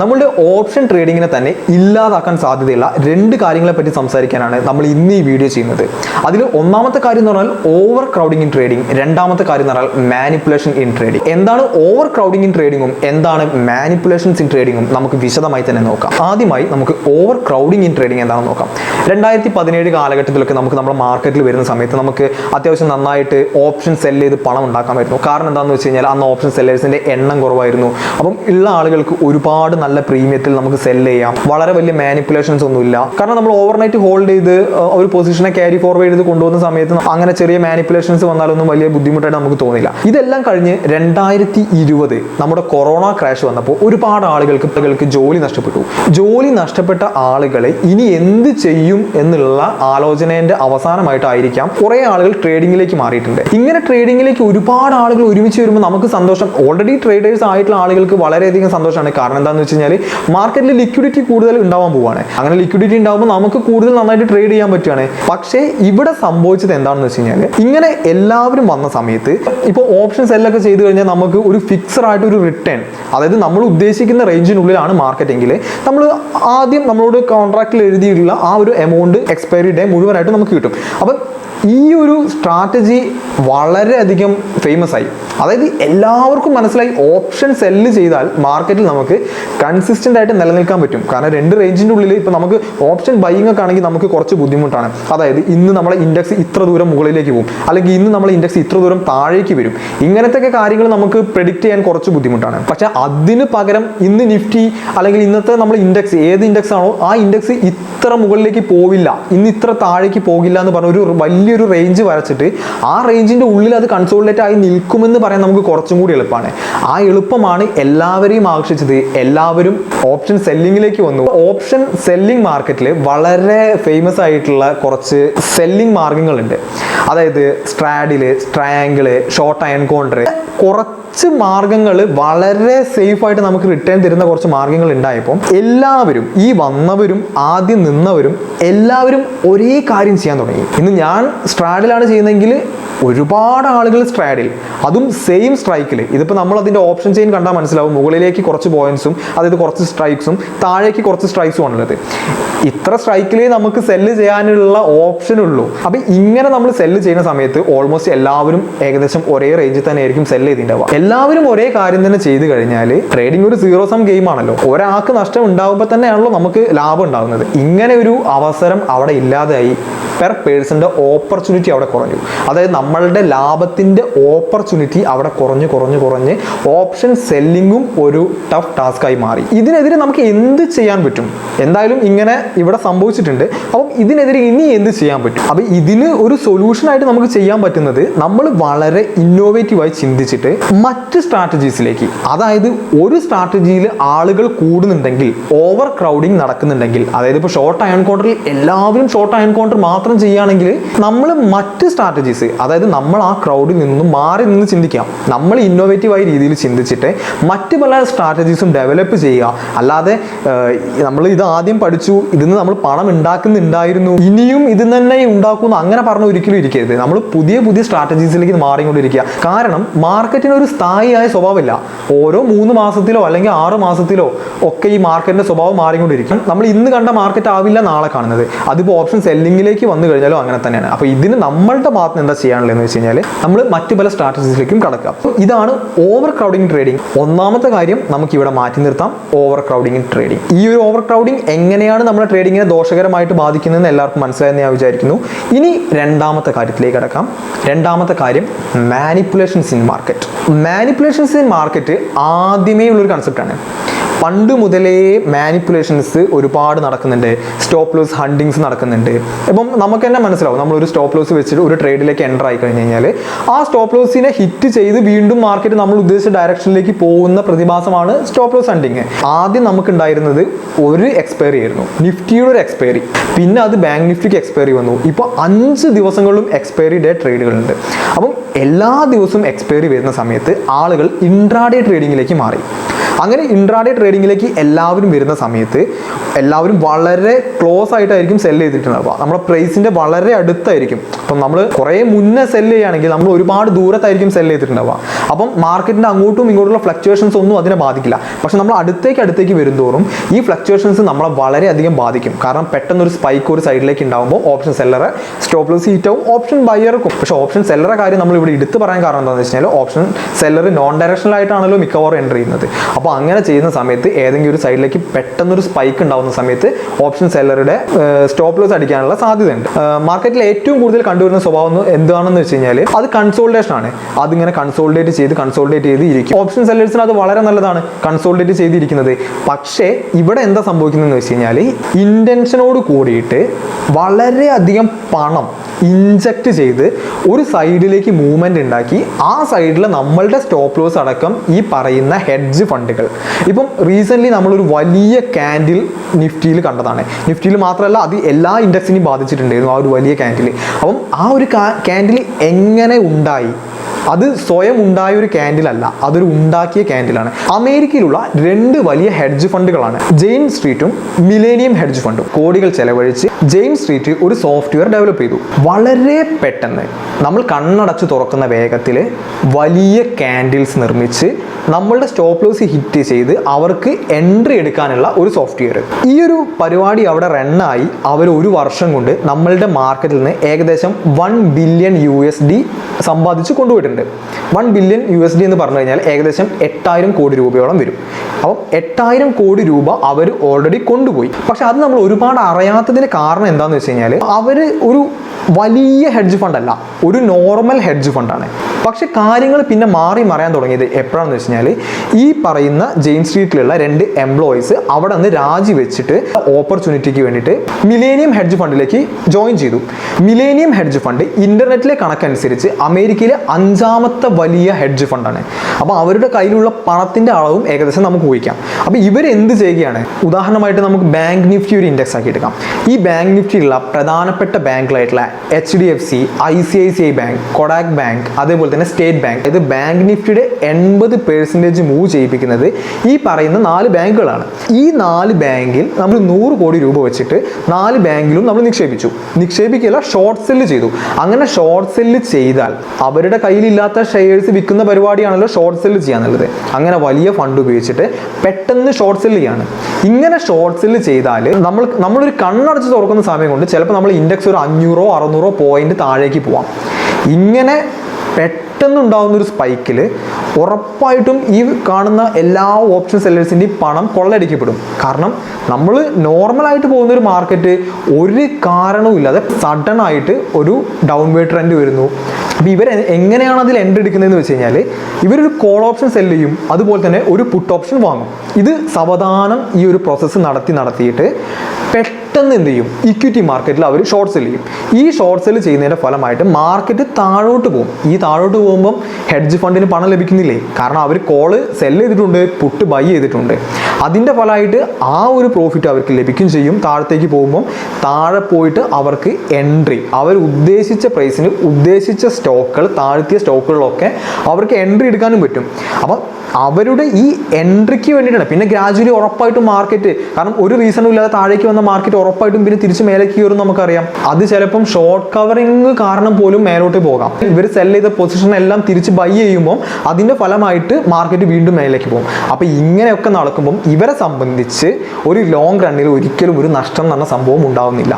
നമ്മളുടെ ഓപ്ഷൻ ട്രേഡിങ്ങിനെ തന്നെ ഇല്ലാതാക്കാൻ സാധ്യതയുള്ള രണ്ട് കാര്യങ്ങളെ പറ്റി സംസാരിക്കാനാണ് നമ്മൾ ഇന്ന് ഈ വീഡിയോ ചെയ്യുന്നത്. അതിൽ ഒന്നാമത്തെ കാര്യം എന്ന് പറഞ്ഞാൽ ഓവർ ക്രൗഡിംഗ് ഇൻ ട്രേഡിംഗ് രണ്ടാമത്തെ കാര്യം എന്ന് പറഞ്ഞാൽ മാനിപ്പുലേഷൻ ഇൻ ട്രേഡിംഗ് എന്താണ് ഓവർ ക്രൗഡിംഗ് ഇൻ ട്രേഡിങ്ങും എന്താണ് മാനിപ്പുലേഷൻസ് ഇൻ ട്രേഡിങ്ങും നമുക്ക് വിശദമായി തന്നെ നോക്കാം. ആദ്യമായി നമുക്ക് ഓവർ ക്രൗഡിംഗ് ഇൻ ട്രേഡിംഗ് എന്താണെന്ന് നോക്കാം. രണ്ടായിരത്തി പതിനേഴ് കാലഘട്ടത്തിലൊക്കെ നമുക്ക് നമ്മുടെ മാർക്കറ്റിൽ വരുന്ന സമയത്ത് നമുക്ക് അത്യാവശ്യം നന്നായിട്ട് ഓപ്ഷൻ സെല്ല് ചെയ്ത് പണം ഉണ്ടാക്കാമായിരുന്നു കാരണം എന്താണെന്ന് വെച്ച് കഴിഞ്ഞാൽ അന്ന് ഓപ്ഷൻ സെല്ലേഴ്സിന്റെ എണ്ണം കുറവായിരുന്നു. അപ്പം ഉള്ള ആളുകൾക്ക് ഒരുപാട് നല്ല പ്രീമിയത്തിൽ നമുക്ക് സെൽ ചെയ്യാം. വളരെ വലിയ മാനിപ്പുലേഷൻസ് ഒന്നുമില്ല. കാരണം നമ്മൾ ഓവർനൈറ്റ് ഹോൾഡ് ചെയ്ത് ഒരു പൊസിഷനെ ക്യാരി ഫോർവേഡ് ചെയ്ത് കൊണ്ടുപോകുന്ന സമയത്ത് അങ്ങനെ ചെറിയ മാനിപ്പുലേഷൻസ് വന്നാലൊന്നും വലിയ ബുദ്ധിമുട്ടായിട്ട് നമുക്ക് തോന്നില്ല. ഇതെല്ലാം കഴിഞ്ഞ് രണ്ടായിരത്തി ഇരുപത് നമ്മുടെ കൊറോണ ക്രാഷ് വന്നപ്പോൾ ഒരുപാട് ആളുകൾക്ക് ആളുകൾക്ക് ജോലി നഷ്ടപ്പെട്ടു. ജോലി നഷ്ടപ്പെട്ട ആളുകളെ ഇനി എന്ത് ചെയ്യും എന്നുള്ള ആലോചനയുടെ അവസാനമായിട്ടായിരിക്കാം കുറെ ആളുകൾ ട്രേഡിങ്ങിലേക്ക് മാറിയിട്ടുണ്ട്. ഇങ്ങനെ ട്രേഡിങ്ങിലേക്ക് ഒരുപാട് ആളുകൾ ഒരുമിച്ച് വരുമ്പോൾ നമുക്ക് സന്തോഷം. ഓൾറെഡി ട്രേഡേഴ്സ് ആയിട്ടുള്ള ആളുകൾക്ക് വളരെയധികം സന്തോഷമാണ്. കാരണം എന്താണെന്ന് കഴിഞ്ഞാൽ മാർക്കറ്റിൽ ലിക്വിഡിറ്റി കൂടുതൽ ഉണ്ടാവാൻ പോവാണ്. അങ്ങനെ ലിക്വിഡിറ്റി ഉണ്ടാകുമ്പോൾ നമുക്ക് കൂടുതൽ നന്നായിട്ട് ട്രേഡ് ചെയ്യാൻ പറ്റുകയാണ് പക്ഷേ ഇവിടെ സംഭവിച്ചത് എന്താണെന്ന് വെച്ച് കഴിഞ്ഞാൽ ഇങ്ങനെ എല്ലാവരും വന്ന സമയത്ത് ഇപ്പോൾ ഓപ്ഷൻ സെല്ലൊക്കെ ചെയ്ത് കഴിഞ്ഞാൽ നമുക്ക് ഒരു ഫിക്സഡ് ആയിട്ട് ഒരു റിട്ടേൺ അതായത് നമ്മൾ ഉദ്ദേശിക്കുന്ന റേഞ്ചിനുള്ളിലാണ് മാർക്കറ്റെങ്കിൽ നമ്മൾ ആദ്യം നമ്മളോട് കോൺട്രാക്റ്റിൽ എഴുതിയിട്ടുള്ള ആ ഒരു എമൗണ്ട് എക്സ്പയറി ഡേ മുഴുവനായിട്ട് നമുക്ക് കിട്ടും. അപ്പം ഈ ഒരു സ്ട്രാറ്റജി വളരെയധികം ഫേമസ് ആയി. അതായത് എല്ലാവർക്കും മനസ്സിലായി ഓപ്ഷൻ സെല്ല് ചെയ്താൽ മാർക്കറ്റിൽ നമുക്ക് കൺസിസ്റ്റന്റ് ആയിട്ട് നിലനിൽക്കാൻ പറ്റും. കാരണം രണ്ട് റേഞ്ചിന്റെ ഉള്ളിൽ ഇപ്പൊ നമുക്ക് ഓപ്ഷൻ ബൈയിങ് ഒക്കെ ആണെങ്കിൽ നമുക്ക് കുറച്ച് ബുദ്ധിമുട്ടാണ്. അതായത് ഇന്ന് നമ്മളെ ഇൻഡെക്സ് ഇത്ര ദൂരം മുകളിലേക്ക് പോകും. അല്ലെങ്കിൽ ഇന്ന് നമ്മളെ ഇൻഡെക്സ് ഇത്ര ദൂരം താഴേക്ക് വരും. ഇങ്ങനത്തെ കാര്യങ്ങൾ നമുക്ക് പ്രെഡിക്റ്റ് ചെയ്യാൻ കുറച്ച് ബുദ്ധിമുട്ടാണ്. പക്ഷെ അതിന് പകരം ഇന്ന് നിഫ്റ്റി അല്ലെങ്കിൽ ഇന്നത്തെ നമ്മൾ ഇൻഡെക്സ് ഏത് ഇൻഡെക്സ് ആണോ ആ ഇൻഡെക്സ് ഇത്ര മുകളിലേക്ക് പോവില്ല. ഇന്ന് ഇത്ര താഴേക്ക് പോകില്ല എന്ന് പറഞ്ഞ ഒരു വലിയൊരു റേഞ്ച് വരച്ചിട്ട് ആ റേഞ്ചിന്റെ ഉള്ളിൽ അത് കൺസോളിഡേറ്റ് ആയി നിൽക്കുമെന്ന് പറയാൻ നമുക്ക് കുറച്ചും കൂടി എളുപ്പമാണ്. ആ എളുപ്പമാണ് എല്ലാവരെയും ആകർഷിച്ചത്. എല്ലാവരും ഓപ്ഷൻ സെല്ലിങ്ങിലേക്ക് വന്നു. ഓപ്ഷൻ സെല്ലിംഗ് മാർക്കറ്റിൽ വളരെ ഫേമസ് ആയിട്ടുള്ള കുറച്ച് സെല്ലിംഗ് മാർഗങ്ങളുണ്ട്. അതായത് straddle strangle short iron condor കുറച്ച് മാർഗങ്ങൾ വളരെ സേഫ് ആയിട്ട് നമുക്ക് റിട്ടേൺ തരുന്ന കുറച്ച് മാർഗങ്ങൾ ഉണ്ടായപ്പോൾ എല്ലാവരും ഈ വന്നവരും ആദ്യം നിന്നവരും എല്ലാവരും ഒരേ കാര്യം ചെയ്യാൻ തുടങ്ങി. ഇന്ന് ഞാൻ സ്ട്രാഡിലാണ് ചെയ്യുന്നതെങ്കിൽ ഒരുപാട് ആളുകൾ സ്ട്രാഡിൽ അതും സെയിം സ്ട്രൈക്കിൽ ഇതിപ്പോൾ നമ്മൾ അതിന്റെ ഓപ്ഷൻ ചെയിൻ കണ്ടാൽ മനസ്സിലാവും. മുകളിലേക്ക് കുറച്ച് പോയിന്റ്സും അതായത് കുറച്ച് സ്ട്രൈക്സും താഴേക്ക് കുറച്ച് സ്ട്രൈക്സും ആണുള്ളത്. ഇത്ര സ്ട്രൈക്കിലേ നമുക്ക് സെല്ല് ചെയ്യാനുള്ള ഓപ്ഷൻ ഉള്ളൂ. അപ്പം ഇങ്ങനെ നമ്മൾ സെല്ല് ചെയ്യുന്ന സമയത്ത് ഓൾമോസ്റ്റ് എല്ലാവരും ഏകദേശം ഒരേ റേഞ്ചിൽ തന്നെ ആയിരിക്കും സെല്ല് ചെയ്തിട്ടുണ്ടാവുക. എല്ലാവരും ഒരേ കാര്യം തന്നെ ചെയ്ത് കഴിഞ്ഞാൽ ട്രേഡിംഗ് ഒരു സീറോ സം ഗെയിം ആണല്ലോ. ഒരാൾക്ക് നഷ്ടം ഉണ്ടാകുമ്പോൾ തന്നെയാണല്ലോ നമുക്ക് ലാഭം ഉണ്ടാകുന്നത് ഇങ്ങനെ ഒരു അവസരം അവിടെ ഇല്ലാതായി. പെർ പേഴ്സന്റെ ഓപ്പർച്യൂണിറ്റി അവിടെ കുറഞ്ഞു. അതായത് നമ്മളുടെ ലാഭത്തിന്റെ ഓപ്പർച്യൂണിറ്റി അവിടെ കുറഞ്ഞ് കുറഞ്ഞ് കുറഞ്ഞ് ഓപ്ഷൻ സെല്ലിങ്ങും ഒരു ടഫ് ടാസ്ക്കായി മാറി. ഇതിനെതിരെ നമുക്ക് എന്ത് ചെയ്യാൻ പറ്റും? എന്തായാലും ഇങ്ങനെ ഇവിടെ സംഭവിച്ചിട്ടുണ്ട്. അപ്പം ഇതിനെതിരെ ഇനി എന്ത് ചെയ്യാൻ പറ്റും? അപ്പം ഇതിന് ഒരു സൊല്യൂഷനായിട്ട് നമുക്ക് ചെയ്യാൻ പറ്റുന്നത് നമ്മൾ വളരെ ഇന്നോവേറ്റീവായി ചിന്തിച്ചിട്ട് മറ്റ് സ്ട്രാറ്റജീസിലേക്ക് അതായത് ഒരു സ്ട്രാറ്റജിയിൽ ആളുകൾ കൂടുന്നുണ്ടെങ്കിൽ ഓവർ ക്രൗഡിങ് നടക്കുന്നുണ്ടെങ്കിൽ അതായത് ഇപ്പോൾ ഷോർട്ട് അയൺ കോണ്ടറിൽ എല്ലാവരും ഷോർട്ട് അയൺ കോണ്ടർ മാത്രം ചെയ്യുകയാണെങ്കിൽ നമ്മൾ മറ്റ് സ്ട്രാറ്റജീസ് അതായത് നമ്മൾ ആ ക്രൗഡിൽ നിന്നും മാറി നിന്ന് ചിന്തിക്കാം. നമ്മൾ ഇന്നോവേറ്റീവായ രീതിയിൽ ചിന്തിച്ചിട്ട് മറ്റ് പല സ്ട്രാറ്റജീസും ഡെവലപ്പ് ചെയ്യുക. അല്ലാതെ നമ്മൾ ഇത് ആദ്യം പഠിച്ചു ഇതിന്ന് നമ്മൾ പണം ഉണ്ടാക്കുന്നുണ്ടായിരുന്നു ഇനിയും ഇത് തന്നെ ഉണ്ടാക്കുന്നു അങ്ങനെ പറഞ്ഞ ഒരിക്കലും ഇരിക്കരുത്. നമ്മൾ പുതിയ പുതിയ സ്ട്രാറ്റജീസിലേക്ക് മാറിക്കൊണ്ടിരിക്കുക. കാരണം മാർക്കറ്റിന് ഒരു സ്ഥായിയായ സ്വഭാവമില്ല. ഓരോ മൂന്ന് മാസത്തിലോ അല്ലെങ്കിൽ ആറ് മാസത്തിലോ ഒക്കെ ഈ മാർക്കറ്റിന്റെ സ്വഭാവം മാറിക്കൊണ്ടിരിക്കും. നമ്മൾ ഇന്ന് കണ്ട മാർക്കറ്റ് ആവില്ല നാളെ കാണുന്നത്. അതിപ്പോൾ ഓപ്ഷൻ സെല്ലിങ്ങിലേക്ക് വന്നു കഴിഞ്ഞാലും അങ്ങനെ തന്നെയാണ്. അപ്പോൾ ഇതിന് നമ്മളുടെ ഭാഗത്ത് എന്താ എന്താ ചെയ്യാനുള്ളതെന്ന് വെച്ച് കഴിഞ്ഞാൽ നമ്മൾ മറ്റു പല സ്ട്രാറ്റജീസിലേക്കും കടക്കാം ഇതാണ് ഓവർ ക്രൗഡിംഗ് ട്രേഡിംഗ് ഒന്നാമത്തെ കാര്യം നമുക്ക് ഇവിടെ മാറ്റി നിർത്താം. ഓവർ ക്രൗഡിംഗ് ട്രേഡിംഗ് ഈ ഒരു ഓവർ ക്രൗഡിംഗ് എങ്ങനെയാണ് നമ്മുടെ ട്രേഡിങ്ങിനെ ദോഷകരമായിട്ട് ബാധിക്കുന്നതെന്ന് എല്ലാവർക്കും മനസ്സിലായെന്ന് ഞാൻ വിചാരിക്കുന്നു. ഇനി രണ്ടാമത്തെ കാര്യത്തിലേക്ക് കടക്കാം. രണ്ടാമത്തെ കാര്യം manipulations in market manipulations in market ആദ്യമേ ഉള്ളൊരു കൺസെപ്റ്റാണ് പണ്ട് മുതലേ മാനിപ്പുലേഷൻസ് ഒരുപാട് നടക്കുന്നുണ്ട്. സ്റ്റോപ്പ് ലോസ് ഹണ്ടിങ്സ് നടക്കുന്നുണ്ട്. ഇപ്പം നമുക്ക് തന്നെ മനസ്സിലാവും. നമ്മൾ ഒരു സ്റ്റോപ്പ് ലോസ് വെച്ചിട്ട് ഒരു ട്രേഡിലേക്ക് എന്റർ ആയി കഴിഞ്ഞ് കഴിഞ്ഞാൽ ആ സ്റ്റോപ്പ് ലോസിനെ ഹിറ്റ് ചെയ്ത് വീണ്ടും മാർക്കറ്റ് നമ്മൾ ഉദ്ദേശിച്ച ഡയറക്ഷനിലേക്ക് പോകുന്ന പ്രതിഭാസമാണ് സ്റ്റോപ്പ് ലോസ് ഹണ്ടിങ് ആദ്യം നമുക്ക് ഉണ്ടായിരുന്നത് ഒരു എക്സ്പയറി ആയിരുന്നു. നിഫ്റ്റിയുടെ ഒരു എക്സ്പയറി പിന്നെ അത് ബാങ്ക് നിഫ്റ്റിക്ക് എക്സ്പയറി വന്നു. ഇപ്പോൾ അഞ്ച് ദിവസങ്ങളിലും എക്സ്പയറി ഡേ ട്രേഡുകളുണ്ട് അപ്പം എല്ലാ ദിവസവും എക്സ്പയറി വരുന്ന സമയത്ത് ആളുകൾ ഇൻട്രാഡേ ട്രേഡിങ്ങിലേക്ക് മാറി. അങ്ങനെ ഇൻട്രാഡേ ട്രേഡിങ്ങിലേക്ക് എല്ലാവരും വരുന്ന സമയത്ത് എല്ലാവരും വളരെ ക്ലോസ് ആയിട്ടായിരിക്കും സെല്ല് ചെയ്തിട്ടുണ്ടാവുക നമ്മുടെ പ്രൈസിന്റെ വളരെ അടുത്തായിരിക്കും. അപ്പം നമ്മൾ കുറേ മുന്നേ സെൽ ചെയ്യുകയാണെങ്കിൽ നമ്മൾ ഒരുപാട് ദൂരത്തായിരിക്കും സെൽ ചെയ്തിട്ടുണ്ടാവുക. അപ്പം മാർക്കറ്റിന്റെ അങ്ങോട്ടും ഇങ്ങോട്ടുള്ള ഫ്ലക്ച്വേഷൻസ് ഒന്നും അതിനെ ബാധിക്കില്ല. പക്ഷെ നമ്മൾ അടുത്തേക്ക് അടുത്തേക്ക് വരുന്നതോറും ഈ ഫ്ലക്ച്വേഷൻസ് നമ്മളെ വളരെയധികം ബാധിക്കും. കാരണം പെട്ടെന്ന് ഒരു സ്പൈക്ക് ഒരു സൈഡിലേക്ക് ഉണ്ടാകുമ്പോൾ ഓപ്ഷൻ സെല്ലറെ സ്റ്റോപ്പ് ലോസ് ഹീറ്റാവും ഓപ്ഷൻ ബയ്യർക്കും പക്ഷേ ഓപ്ഷൻ സെല്ലറെ കാര്യം നമ്മൾ ഇവിടെ എടുത്ത് പറയാൻ കാരണം എന്താണെന്ന് വെച്ച് കഴിഞ്ഞാൽ ഓപ്ഷൻ സെല്ലർ നോൺ ഡയറക്ഷണൽ ആയിട്ടാണല്ലോ മിക്കവാറും എന്റർ ചെയ്യുന്നത്. അപ്പോൾ അങ്ങനെ ചെയ്യുന്ന സമയത്ത് ഏതെങ്കിലും ഒരു സൈഡിലേക്ക് പെട്ടെന്നൊരു സ്പൈക്ക് ഉണ്ടാകുന്ന സമയത്ത് ഓപ്ഷൻ സെല്ലറുടെ സ്റ്റോപ്പ് ലോസ് അടിക്കാനുള്ള സാധ്യതയുണ്ട്. മാർക്കറ്റിൽ ഏറ്റവും കൂടുതൽ കണ്ടുവരുന്ന സ്വഭാവം എന്താണെന്ന് വെച്ച് കഴിഞ്ഞാൽ അത് കൺസോൾട്ടേഷൻ ആണ്. അതിങ്ങനെ കൺസോൾട്ടേറ്റ് ചെയ്ത് കൺസോൾട്ടേറ്റ് ചെയ്ത് ഇരിക്കും. ഓപ്ഷൻ സെല്ലേഴ്സിന് അത് വളരെ നല്ലതാണ് കൺസോൾട്ടേറ്റ് ചെയ്തിരിക്കുന്നത്. പക്ഷേ ഇവിടെ എന്താ സംഭവിക്കുന്നതെന്ന് വെച്ച് കഴിഞ്ഞാൽ ഇന്റൻഷനോട് കൂടിയിട്ട് വളരെയധികം പണം ഇഞ്ചക്ട് ചെയ്ത് ഒരു സൈഡിലേക്ക് മൂവ്മെന്റ് ഉണ്ടാക്കി ആ സൈഡിൽ നമ്മളുടെ സ്റ്റോപ്പ് ലോസ് അടക്കം ഈ പറയുന്ന ഹെഡ്ജ് ഫണ്ടുകൾ ഇപ്പം റീസെന്റ്ലി നമ്മളൊരു വലിയ ക്യാൻഡിൽ നിഫ്റ്റിയിൽ കണ്ടതാണ്. നിഫ്റ്റിയിൽ മാത്രമല്ല അത് എല്ലാ ഇൻഡെക്സിനെയും ബാധിച്ചിട്ടുണ്ടായിരുന്നു ആ ഒരു വലിയ ക്യാൻഡിൽ അപ്പം ആ ഒരു ക്യാൻഡിൽ എങ്ങനെ ഉണ്ടായി? അത് സ്വയം ഉണ്ടായ ഒരു ക്യാൻഡിലല്ല അതൊരു ഉണ്ടാക്കിയ ക്യാൻഡിലാണ് അമേരിക്കയിലുള്ള രണ്ട് വലിയ ഹെഡ്ജ് ഫണ്ടുകളാണ് ജെയിം സ്ട്രീറ്റും മിലേനിയം ഹെഡ്ജ് ഫണ്ടും കോടികൾ ചെലവഴിച്ച് ജെയിം സ്ട്രീറ്റ് ഒരു സോഫ്റ്റ്വെയർ ഡെവലപ്പ് ചെയ്തു. വളരെ പെട്ടെന്ന് നമ്മൾ കണ്ണടച്ച് തുറക്കുന്ന വേഗത്തിൽ വലിയ ക്യാൻഡിൽസ് നിർമ്മിച്ച് നമ്മളുടെ സ്റ്റോപ്പ് ലോസ് ഹിറ്റ് ചെയ്ത് അവർക്ക് എൻട്രി എടുക്കാനുള്ള ഒരു സോഫ്റ്റ്വെയർ ഈ ഒരു പരിപാടി അവിടെ റണ്ണായി അവർ ഒരു വർഷം കൊണ്ട് നമ്മളുടെ മാർക്കറ്റിൽ നിന്ന് ഏകദേശം one billion U S D സമ്പാദിച്ച് കൊണ്ടുപോയിട്ടുണ്ട്. One billion U S D എന്ന് പറഞ്ഞു കഴിഞ്ഞാൽ ഏകദേശം എട്ടായിരം കോടി രൂപയോളം വരും. അപ്പം എട്ടായിരം കോടി രൂപ അവർ ഓൾറെഡി കൊണ്ടുപോയി. പക്ഷെ അത് നമ്മൾ ഒരുപാട് അറിയാത്തതിന് കാരണം എന്താണെന്ന് വെച്ച് കഴിഞ്ഞാൽ അവർ ഒരു വലിയ ഹെഡ്ജ് ഫണ്ട് അല്ല ഒരു നോർമൽ ഹെഡ്ജ് ഫണ്ടാണ് പക്ഷെ കാര്യങ്ങൾ പിന്നെ മാറി മറയാൻ തുടങ്ങിയത് എപ്പോഴാണെന്ന് വെച്ച് കഴിഞ്ഞാൽ ഈ പറയുന്ന ജെയിൻ സ്ട്രീറ്റിലുള്ള രണ്ട് എംപ്ലോയീസ് അവിടെ നിന്ന് രാജിവെച്ചിട്ട് ഓപ്പർച്യൂണിറ്റിക്ക് വേണ്ടിയിട്ട് മിലേനിയം ഹെഡ്ജ് ഫണ്ടിലേക്ക് ജോയിൻ ചെയ്തു. മിലേനിയം ഹെഡ്ജ് ഫണ്ട് ഇന്റർനെറ്റിലെ കണക്കനുസരിച്ച് അമേരിക്കയിലെ അഞ്ചാമത്തെ വലിയ ഹെഡ്ജ് ഫണ്ടാണ്. അപ്പോൾ അവരുടെ കയ്യിലുള്ള പണത്തിന്റെ അളവും ഏകദേശം നമുക്ക് ഊഹിക്കാം. അപ്പോൾ ഇവർ എന്ത് ചെയ്യുകയാണ്? ഉദാഹരണമായിട്ട് നമുക്ക് ബാങ്ക് നിഫ്റ്റി ഒരു ഇൻഡെക്സ് ആക്കി എടുക്കാം. ഈ ബാങ്ക് നിഫ്റ്റിയുള്ള പ്രധാനപ്പെട്ട ബാങ്കുകളായിട്ടുള്ള H D F C I C I C I bank Kotak bank അതേപോലെ തന്നെ സ്റ്റേറ്റ് ബാങ്ക് ഇത് ബാങ്ക് നിഫ്റ്റിയുടെ എൺപത് പേഴ്സന്റേജ് മൂവ് ചെയ്യിപ്പിക്കുന്നത് ഈ പറയുന്ന നാല് ബാങ്കുകളാണ്. ഈ നാല് ബാങ്കിൽ നമ്മൾ നൂറ് കോടി രൂപ വെച്ചിട്ട് നാല് ബാങ്കിലും നമ്മൾ നിക്ഷേപിച്ചു. നിക്ഷേപിക്കില്ല ഷോർട്ട് സെല്ല് ചെയ്തു. അങ്ങനെ ഷോർട്ട് സെല്ല് ചെയ്താൽ അവരുടെ കയ്യിലില്ലാത്ത ഷെയർസ് വിൽക്കുന്ന പരിപാടിയാണല്ലോ ഷോർട്ട് സെല്ല് ചെയ്യാന്നുള്ളത് അങ്ങനെ വലിയ ഫണ്ട് ഉപയോഗിച്ചിട്ട് പെട്ടെന്ന് ഷോർട്ട് സെല്ല് ചെയ്യാണ്. ഇങ്ങനെ ഷോർട്ട് സെല്ല് ചെയ്താൽ നമ്മൾ നമ്മളൊരു കണ്ണടച്ച് തുറക്കുന്ന സമയം കൊണ്ട് ചിലപ്പോൾ നമ്മൾ ഇൻഡെക്സ് ഒരു അഞ്ഞൂറോ അറുന്നൂറോ പോയിന്റ് താഴേക്ക് പോവാം. ഇങ്ങനെ പെട്ടെന്നുണ്ടാകുന്ന ഒരു സ്പൈക്കിൽ ഉറപ്പായിട്ടും ഈ കാണുന്ന എല്ലാ ഓപ്ഷൻ സെല്ലേഴ്സിന്റെയും പണം കൊള്ളടിക്കപ്പെടും കാരണം നമ്മൾ നോർമലായിട്ട് പോകുന്ന ഒരു മാർക്കറ്റ് ഒരു കാരണവും ഇല്ലാതെ സഡൻ ആയിട്ട് ഒരു ഡൗൺ വേ ട്രെൻഡ് വരുന്നു. അപ്പോൾ ഇവർ എങ്ങനെയാണ് അതിൽ എൻട്രി എടുക്കുന്നതെന്ന് വെച്ച് കഴിഞ്ഞാൽ ഇവരൊരു കോൾ ഓപ്ഷൻ സെല്ല് ചെയ്യും അതുപോലെ തന്നെ ഒരു പുട്ട് ഓപ്ഷൻ വാങ്ങും. ഇത് സാവധാനം ഈ ഒരു പ്രോസസ്സ് നടത്തി നടത്തിയിട്ട് പെട്ടെന്ന് എന്ത് ചെയ്യും? ഇക്വിറ്റി മാർക്കറ്റിൽ അവർ ഷോർട്ട് സെൽ ചെയ്യും. ഈ ഷോർട്ട് സെൽ ചെയ്യുന്നതിന്റെ ഫലമായിട്ട് മാർക്കറ്റ് താഴോട്ട് പോകും. ഈ താഴോട്ട് പോകുമ്പം ഹെഡ്ജ് ഫണ്ടിന് പണം ലഭിക്കുന്നില്ലേ? കാരണം അവർ കോൾ സെൽ ചെയ്തിട്ടുണ്ട് പുട്ട് ബൈ ചെയ്തിട്ടുണ്ട്. അതിന്റെ ഫലമായിട്ട് ആ ഒരു പ്രോഫിറ്റ് അവർക്ക് ലഭിക്കും ചെയ്യും. താഴത്തേക്ക് പോകുമ്പം താഴെ പോയിട്ട് അവർക്ക് എൻട്രി അവർ ഉദ്ദേശിച്ച പ്രൈസിന് ഉദ്ദേശിച്ച സ്റ്റോക്കുകൾ താഴ്ത്തിയ സ്റ്റോക്കുകളൊക്കെ അവർക്ക് എൻട്രി എടുക്കാനും പറ്റും. അപ്പം അവരുടെ ഈ എൻട്രിക്ക് വേണ്ടിയിട്ടാണ്. പിന്നെ ഗ്രാജുവലി ഉറപ്പായിട്ടും മാർക്കറ്റ് കാരണം ഒരു റീസണും ഇല്ലാതെ താഴേക്ക് വന്ന മാർക്കറ്റ് ഉറപ്പായിട്ടും പിന്നെ തിരിച്ച് മേലേക്ക് കയറും നമുക്കറിയാം. അത് ചിലപ്പം ഷോർട്ട് കവറിങ് കാരണം പോലും മേലോട്ട് പോകാം. ഇവർ സെൽ ചെയ്ത പൊസിഷൻ എല്ലാം തിരിച്ച് ബൈ ചെയ്യുമ്പോൾ അതിന്റെ ഫലമായിട്ട് മാർക്കറ്റ് വീണ്ടും മേലേക്ക് പോകും. അപ്പോൾ ഇങ്ങനെയൊക്കെ നടക്കുമ്പം ഇവരെ സംബന്ധിച്ച് ഒരു ലോങ് റണ്ണിൽ ഒരിക്കലും ഒരു നഷ്ടം എന്ന സംഭവം ഉണ്ടാവുന്നില്ല.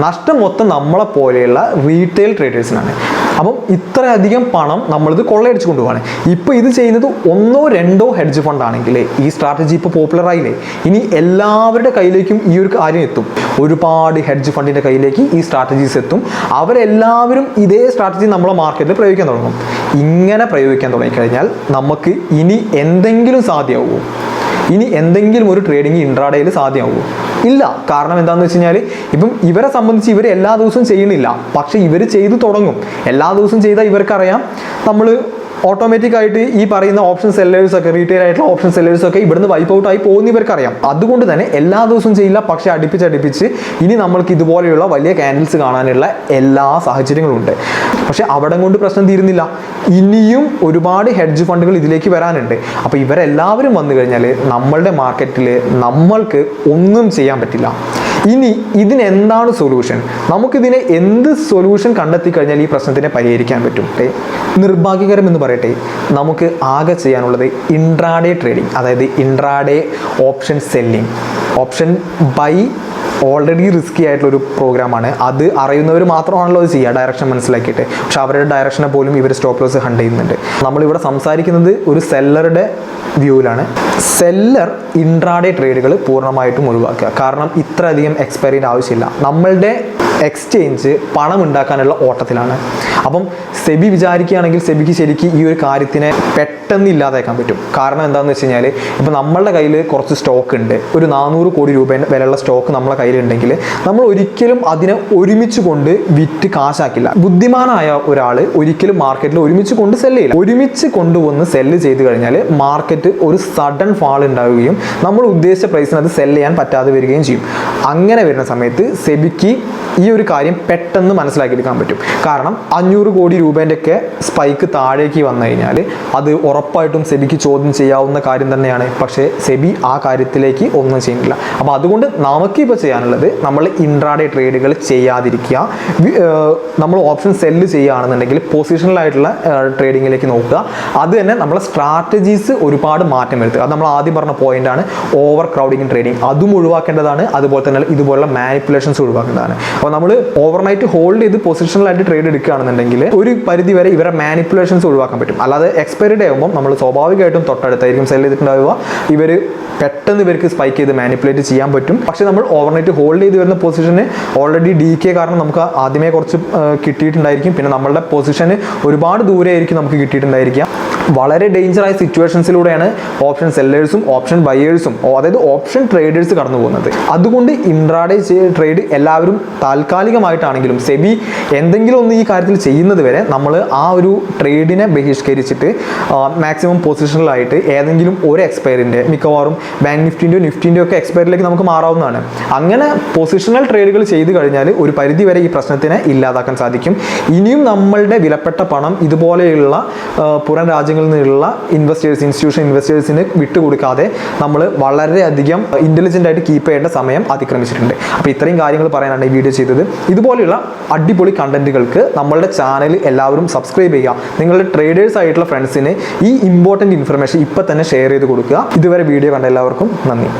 നഷ്ടം മൊത്തം നമ്മളെ പോലെയുള്ള റീറ്റെയിൽ ട്രേഡേഴ്സിനാണ് അപ്പം ഇത്രയധികം പണം നമ്മളിത് കൊള്ളയടിച്ച് കൊണ്ടുപോവാണ്. ഇപ്പോൾ ഇത് ചെയ്യുന്നത് ഒന്നോ രണ്ടോ ഹെഡ്ജ് ഫണ്ട് ആണെങ്കിൽ ഈ സ്ട്രാറ്റജി ഇപ്പോൾ പോപ്പുലർ ആയില്ലേ? ഇനി എല്ലാവരുടെ കയ്യിലേക്കും ഈ ഒരു കാര്യം എത്തും. ഒരുപാട് ഹെഡ്ജ് ഫണ്ടിന്റെ കയ്യിലേക്ക് ഈ സ്ട്രാറ്റജീസ് എത്തും. അവരെല്ലാവരും ഇതേ സ്ട്രാറ്റജി നമ്മളെ മാർക്കറ്റിൽ പ്രയോഗിക്കാൻ തുടങ്ങും. ഇങ്ങനെ പ്രയോഗിക്കാൻ തുടങ്ങിക്കഴിഞ്ഞാൽ നമുക്ക് ഇനി എന്തെങ്കിലും സാധ്യമാവുമോ ഇനി എന്തെങ്കിലും ഒരു ട്രേഡിംഗ് ഇൻട്രാഡേയിൽ സാധ്യമാവുമോ ഇല്ല. കാരണം എന്താണെന്ന് വെച്ച് കഴിഞ്ഞാൽ ഇപ്പം ഇവരെ സംബന്ധിച്ച് ഇവർ എല്ലാ ദിവസവും ചെയ്യുന്നില്ല. പക്ഷെ ഇവർ ചെയ്തു തുടങ്ങും. എല്ലാ ദിവസവും ചെയ്താൽ ഇവർക്കറിയാം. നമ്മൾ ഓട്ടോമാറ്റിക് ആയിട്ട് ഈ പറയുന്ന ഓപ്ഷൻ സെല്ലേഴ്സ് ഒക്കെ റീറ്റെയിൽ ആയിട്ടുള്ള ഓപ്ഷൻ സെല്ലേഴ്സ് ഒക്കെ ഇവിടുന്ന് വൈപ്പ് ഔട്ട് ആയി പോകുന്ന ഇവർക്കറിയാം. അതുകൊണ്ട് തന്നെ എല്ലാ ദിവസവും ചെയ്യില്ല പക്ഷെ അടുപ്പിച്ച് അടുപ്പിച്ച് ഇനി നമ്മൾക്ക് ഇതുപോലെയുള്ള വലിയ ക്യാൻഡിൽസ് കാണാനുള്ള എല്ലാ സാഹചര്യങ്ങളും ഉണ്ട്. പക്ഷെ അവിടെ കൊണ്ട് പ്രശ്നം തീരുന്നില്ല. ഇനിയും ഒരുപാട് ഹെഡ്ജ് ഫണ്ടുകൾ ഇതിലേക്ക് വരാനുണ്ട്. അപ്പോൾ ഇവരെല്ലാവരും വന്നു കഴിഞ്ഞാൽ നമ്മളുടെ മാർക്കറ്റിൽ നമ്മൾക്ക് ഒന്നും ചെയ്യാൻ പറ്റില്ല. ഇനി ഇതിനെന്താണ് സൊല്യൂഷൻ നമുക്കിതിനെ എന്ത് സൊല്യൂഷൻ കണ്ടെത്തി കഴിഞ്ഞാൽ ഈ പ്രശ്നത്തിനെ പരിഹരിക്കാൻ പറ്റും ഏ? നിർഭാഗ്യകരം എന്ന് പറയട്ടെ നമുക്ക് ആകെ ചെയ്യാനുള്ളത് ഇൻട്രാഡേ ട്രേഡിംഗ് അതായത് intraday option selling option buy already risky ആയിട്ടുള്ള ഒരു പ്രോഗ്രാമാണ് അത് അറിയുന്നവർ മാത്രമാണല്ലോ അത് ചെയ്യുക ഡയറക്ഷൻ മനസ്സിലാക്കിയിട്ട്. പക്ഷെ അവരുടെ ഡയറക്ഷനെ പോലും ഇവർ സ്റ്റോപ്പ് ലോസ് ഹണ്ട് ചെയ്യുന്നുണ്ട്. നമ്മളിവിടെ സംസാരിക്കുന്നത് ഒരു സെല്ലറുടെ വ്യൂവിലാണ് സെല്ലർ ഇൻട്രാഡേ ട്രേഡുകൾ പൂർണമായിട്ടും ഒഴിവാക്കുക. കാരണം ഇത്രയധികം എക്സ്പയറിന്റെ ആവശ്യമില്ല. നമ്മളുടെ എക്സ്ചേഞ്ച് പണം ഉണ്ടാക്കാനുള്ള ഓട്ടത്തിലാണ്. അപ്പം സെബി വിചാരിക്കുകയാണെങ്കിൽ സെബിക്ക് ശരിക്കും ഈ ഒരു കാര്യത്തിനെ പെട്ടെന്ന് ഇല്ലാതാക്കാൻ പറ്റും. കാരണം എന്താണെന്ന് വെച്ച് കഴിഞ്ഞാൽ ഇപ്പം നമ്മളുടെ കയ്യിൽ കുറച്ച് സ്റ്റോക്ക് ഉണ്ട്. ഒരു നാനൂറ് കോടി രൂപ വിലയുള്ള സ്റ്റോക്ക് നമ്മളെ കയ്യിലുണ്ടെങ്കിൽ നമ്മൾ ഒരിക്കലും അതിനെ ഒരുമിച്ച് കൊണ്ട് വിറ്റ് കാശാക്കില്ല. ബുദ്ധിമാനായ ഒരാൾ ഒരിക്കലും മാർക്കറ്റിൽ ഒരുമിച്ച് കൊണ്ട് സെല്ല് ചെയ്യില്ല. ഒരുമിച്ച് കൊണ്ടുവന്ന് സെല്ല് ചെയ്ത് കഴിഞ്ഞാൽ മാർക്കറ്റ് ഒരു സഡൻ ഫാൾ ഉണ്ടാവുകയും നമ്മൾ ഉദ്ദേശിച്ച പ്രൈസിന് അത് സെല്ല് ചെയ്യാൻ പറ്റാതെ വരികയും ചെയ്യും. അങ്ങനെ വരുന്ന സമയത്ത് സെബിക്ക് ഈ ഒരു കാര്യം പെട്ടെന്ന് മനസ്സിലാക്കിയെടുക്കാൻ പറ്റും. കാരണം അഞ്ഞൂറ് കോടി രൂപേന്റെ ഒക്കെ സ്പൈക്ക് താഴേക്ക് വന്നു കഴിഞ്ഞാൽ അത് ഉറപ്പായിട്ടും സെബിക്ക് ചോദ്യം ചെയ്യാവുന്ന കാര്യം തന്നെയാണ്. പക്ഷേ സെബി ആ കാര്യത്തിലേക്ക് ഒന്നും ചെയ്യുന്നില്ല. അപ്പോൾ അതുകൊണ്ട് നമുക്കിപ്പോൾ ചെയ്യാനുള്ളത് നമ്മൾ ഇൻട്രാഡേ ട്രേഡുകൾ ചെയ്യാതിരിക്കുക. നമ്മൾ ഓപ്ഷൻ സെല്ല് ചെയ്യുകയാണെന്നുണ്ടെങ്കിൽ പൊസിഷനിലായിട്ടുള്ള ട്രേഡിങ്ങിലേക്ക് നോക്കുക. അത് തന്നെ നമ്മളെ സ്ട്രാറ്റജീസ് ഒരുപാട് മാറ്റം വരുത്തുക. അത് നമ്മൾ ആദ്യം പറഞ്ഞ പോയിന്റാണ് ഓവർ ക്രൗഡിങ് ട്രേഡിങ് അതും ഒഴിവാക്കേണ്ടതാണ്. അതുപോലെ തന്നെ ഇതുപോലുള്ള മാനിപ്പുലേഷൻസ് ഒഴിവാക്കുന്നതാണ്. അപ്പോൾ നമ്മൾ ഓവർനൈറ്റ് ഹോൾഡ് ചെയ്ത് പൊസിഷണലായിട്ട് ട്രേഡ് എടുക്കുകയാണെന്നുണ്ടെങ്കിൽ ഒരു പരിധി വരെ ഇവരെ മാനിപ്പുലേഷൻസ് ഒഴിവാക്കാൻ പറ്റും. അല്ലാതെ എക്സ്പയറി ഡേ ആകുമ്പോൾ നമ്മൾ സ്വാഭാവികമായിട്ടും തൊട്ടടുത്തായിരിക്കും സെൽ ചെയ്തിട്ടുണ്ടാവുക. ഇവർ പെട്ടെന്ന് ഇവർക്ക് സ്പൈക്ക് ചെയ്ത് മാനിപ്പുലേറ്റ് ചെയ്യാൻ പറ്റും. പക്ഷേ നമ്മൾ ഓവർനൈറ്റ് ഹോൾഡ് ചെയ്ത് വരുന്ന പൊസിഷന് ഓൾറെഡി ഡി കെ കാരണം നമുക്ക് ആദ്യമേ കുറച്ച് കിട്ടിയിട്ടുണ്ടായിരിക്കും. പിന്നെ നമ്മളുടെ പൊസിഷന് ഒരുപാട് ദൂരെ ആയിരിക്കും നമുക്ക് കിട്ടിയിട്ടുണ്ടായിരിക്കുക. വളരെ ഡേഞ്ചറായ സിറ്റുവേഷൻസിലൂടെയാണ് ഓപ്ഷൻ സെല്ലേഴ്സും ഓപ്ഷൻ ബയേഴ്സും അതായത് ഓപ്ഷൻ ട്രേഡേഴ്സ് കടന്നു പോകുന്നത് അതുകൊണ്ട് ഇൻട്രാഡേ ട്രേഡ് എല്ലാവരും താൽക്കാലികമായിട്ടാണെങ്കിലും സെബി എന്തെങ്കിലും ഒന്ന് ഈ കാര്യത്തിൽ ചെയ്യുന്നത് വരെ നമ്മൾ ആ ഒരു ട്രേഡിനെ ബഹിഷ്കരിച്ചിട്ട് മാക്സിമം പൊസിഷനിലായിട്ട് ഏതെങ്കിലും ഒരു എക്സ്പയറിന്റെ മിക്കവാറും ബാങ്ക് നിഫ്റ്റിന്റെയോ നിഫ്റ്റിന്റെയോ ഒക്കെ എക്സ്പയറിലേക്ക് നമുക്ക് മാറാവുന്നതാണ്. അങ്ങനെ പൊസിഷണൽ ട്രേഡുകൾ ചെയ്ത് കഴിഞ്ഞാൽ ഒരു പരിധി വരെ ഈ പ്രശ്നത്തിനെ ഇല്ലാതാക്കാൻ സാധിക്കും. ഇനിയും നമ്മളുടെ വിലപ്പെട്ട പണം ഇതുപോലെയുള്ള പുറം രാജ്യങ്ങളിൽ നിന്നുള്ള ഇൻവെസ്റ്റേഴ്സ് ഇൻസ്റ്റിറ്റ്യൂഷൻ ഇൻവെസ്റ്റേഴ്സിന് വിട്ടുകൊടുക്കാതെ നമ്മൾ വളരെയധികം ഇന്റലിജന്റ് ആയിട്ട് കീപ്പ് ചെയ്യേണ്ട സമയം അതിക്രമിച്ചിട്ടുണ്ട് അപ്പോൾ ഇത്രയും കാര്യങ്ങൾ പറയാനാണ് ഈ വീഡിയോ ചെയ്തത്. ഇതുപോലെയുള്ള അടിപൊളി കണ്ടന്റുകൾക്ക് നമ്മളുടെ ചാനൽ എല്ലാവരും സബ്സ്ക്രൈബ് ചെയ്യുക. നിങ്ങളുടെ ട്രേഡേഴ്സ് ആയിട്ടുള്ള ഫ്രണ്ട്സിന് ഈ ഇമ്പോർട്ടന്റ് ഇൻഫർമേഷൻ ഇപ്പം തന്നെ ഷെയർ ചെയ്ത് കൊടുക്കുക. ഇതുവരെ വീഡിയോ കണ്ട എല്ലാവർക്കും നന്ദി.